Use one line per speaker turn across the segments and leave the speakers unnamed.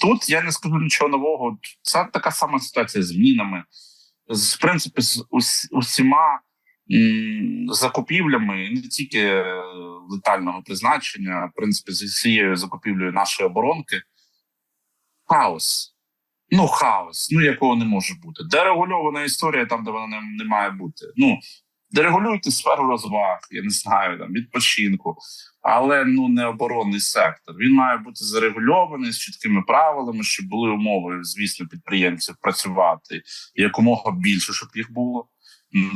тут я не скажу нічого нового. Це така сама ситуація з мінами, з в принципі, з ус, усіма м, закупівлями, не тільки е, летального призначення, а в принципі, з усією закупівлею нашої оборонки. Хаос. Ну, хаос, ну якого не може бути. Дерегульована історія там, де вона не, не має бути. Ну, дерегулюйте сферу розваг, я не знаю, там відпочинку, але ну не оборонний сектор. Він має бути зарегульований з чіткими правилами, щоб були умови, звісно, підприємців працювати якомога більше, щоб їх було.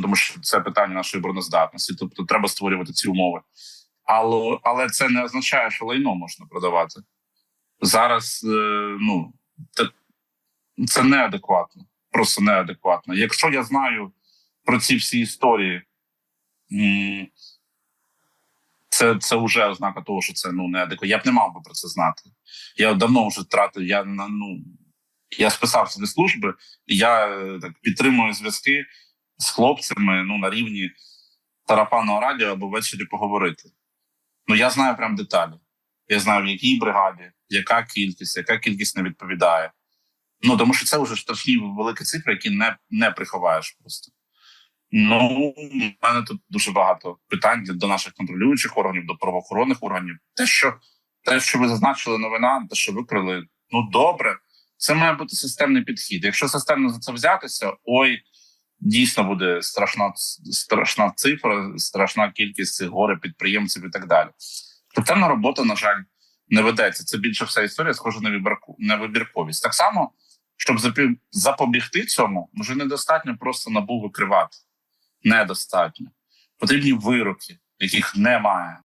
Тому що це питання нашої обороноздатності. Тобто треба створювати ці умови. Але, але це не означає, що лайно можна продавати. Зараз е, ну, це, неадекватно. Просто неадекватно. Якщо я знаю про ці всі історії, це, це вже ознака того, що це ну неадекватно. Я б не мав би про це знати. Я давно вже втратив. Я на ну я списався до служби, я е, так підтримую зв'язки з хлопцями ну на рівні тарапанного радіо або ввечері поговорити. Ну я знаю прям деталі. Я знаю, в якій бригаді, яка кількість, яка кількість не відповідає. Ну тому що це вже страшні великі цифри, які не, не приховаєш просто. Ну, в мене тут дуже багато питань до наших контролюючих органів, до правоохоронних органів. Те, що те, що ви зазначили, новина, те, що викрили, ну добре, це має бути системний підхід. Якщо системно за це взятися, ой, дійсно буде страшна страшна цифра, страшна кількість цих горе підприємців і так далі. Системна робота, на жаль, не ведеться. Це більше вся історія схожа на вибірку на вибірковість. Так само, щоб запобігти цьому, вже недостатньо просто набу викривати. Недостатньо. Потрібні вироки, яких немає.